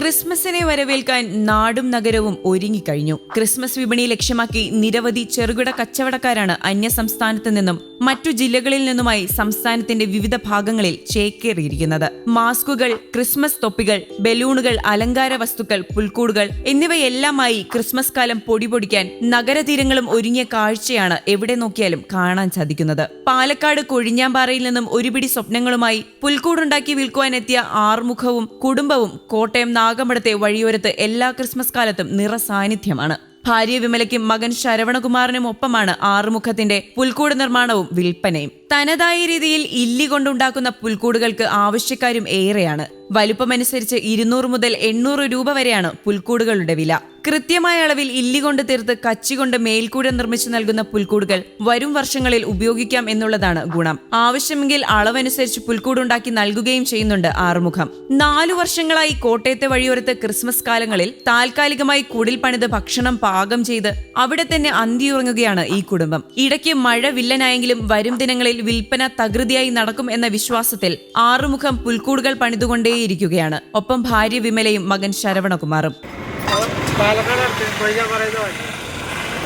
ക്രിസ്മസിനെ വരവേൽക്കാൻ നാടും നഗരവും ഒരുങ്ങിക്കഴിഞ്ഞു. ക്രിസ്മസ് വിപണി ലക്ഷ്യമാക്കി നിരവധി ചെറുകിട കച്ചവടക്കാരാണ് അന്യസംസ്ഥാനത്ത് നിന്നും മറ്റു ജില്ലകളിൽ നിന്നുമായി സംസ്ഥാനത്തിന്റെ വിവിധ ഭാഗങ്ങളിൽ ചേക്കേറിയിരിക്കുന്നത്. മാസ്കുകൾ ക്രിസ്മസ് തൊപ്പികൾ ബലൂണുകൾ അലങ്കാര വസ്തുക്കൾ പുൽക്കൂടുകൾ എന്നിവയെല്ലാമായി ക്രിസ്മസ് കാലം പൊടിപൊടിക്കാൻ നഗരതീരങ്ങളും ഒരുങ്ങിയ കാഴ്ചയാണ് എവിടെ നോക്കിയാലും കാണാൻ സാധിക്കുന്നത്. പാലക്കാട് കൊഴിഞ്ഞാമ്പാറയിൽ നിന്നും ഒരുപിടി സ്വപ്നങ്ങളുമായി പുൽക്കൂടുണ്ടാക്കി വിൽക്കുവാനെത്തിയ ആറുമുഖവും കുടുംബവും കോട്ടയം നാഗമ്പടത്തെ വഴിയോരത്ത് എല്ലാ ക്രിസ്മസ് കാലത്തും നിറസാന്നിധ്യമാണ്. ഭാര്യ വിമലയ്ക്കും മകൻ ശരവണകുമാറിനും ഒപ്പമാണ് ആറുമുഖത്തിന്റെ പുൽക്കൂട് നിർമ്മാണവും വിൽപ്പനയും. തനതായ രീതിയിൽ ഇല്ലി കൊണ്ടുണ്ടാക്കുന്ന പുൽക്കൂടുകൾക്ക് ആവശ്യക്കാരും ഏറെയാണ്. വലുപ്പമനുസരിച്ച് ഇരുന്നൂറ് മുതൽ എണ്ണൂറ് രൂപ വരെയാണ് പുൽക്കൂടുകളുടെ വില. കൃത്യമായ അളവിൽ ഇല്ലി കൊണ്ട് തീർത്ത് കച്ചി കൊണ്ട് മേൽക്കൂട നിർമ്മിച്ചു നൽകുന്ന പുൽക്കൂടുകൾ വരും വർഷങ്ങളിൽ ഉപയോഗിക്കാം എന്നുള്ളതാണ് ഗുണം. ആവശ്യമെങ്കിൽ അളവനുസരിച്ച് പുൽക്കൂടുണ്ടാക്കി നൽകുകയും ചെയ്യുന്നുണ്ട് ആറുമുഖം. നാലു വർഷങ്ങളായി കോട്ടയത്തെ വഴിയോരത്ത് ക്രിസ്മസ് കാലങ്ങളിൽ താൽക്കാലികമായി കുടിൽ പണിത് ഭക്ഷണം പാകം ചെയ്ത് അവിടെ തന്നെ അന്തിയുറങ്ങുകയാണ് ഈ കുടുംബം. ഇടയ്ക്ക് മഴ വില്ലനായെങ്കിലും വരും ദിനങ്ങളിൽ വിൽപ്പന തകൃതിയായി നടക്കും എന്ന വിശ്വാസത്തിൽ ആറുമുഖം പുൽക്കൂടുകൾ പണിതുകൊണ്ടേയിരിക്കുകയാണ്. ഒപ്പം ഭാര്യ വിമലയും മകൻ ശരവണകുമാറും.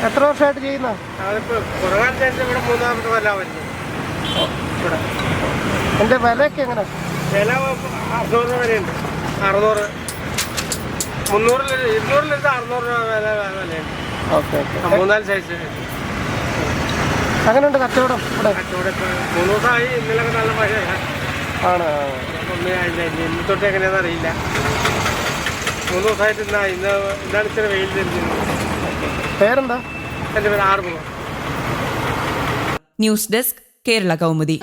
എത്ര വർഷമായിട്ട് ചെയ്യുന്ന? വിലയൊക്കെ എങ്ങനെ? വില അറുന്നൂറ് വരെയുണ്ട്. അറുന്നൂറ്. മുന്നൂറിൽ ഇരുന്നൂറിലിരുന്ന് അറുന്നൂറ് രൂപ വില വിലയുണ്ട്. Okay okay. മൂന്നാൽ സൈസ് അങ്ങനെയുണ്ട് കച്ചവടം ഇവിടെ. മൂന്ന് ദിവസമായി ഇന്നലെ നല്ല മഴയാണ് ആണ്. ഇന്ന് തൊട്ട് എങ്ങനെയാണെന്ന് അറിയില്ല. മൂന്ന് ദിവസമായിട്ട് ഇന്നാ ഇന്ന് ഇന്നാണ് ഇച്ചിരി വെയിൽ തിരിഞ്ഞത് പേരെന്താ? എന്റെ പേര് Arumugham. News desk Kerala Kaumudi.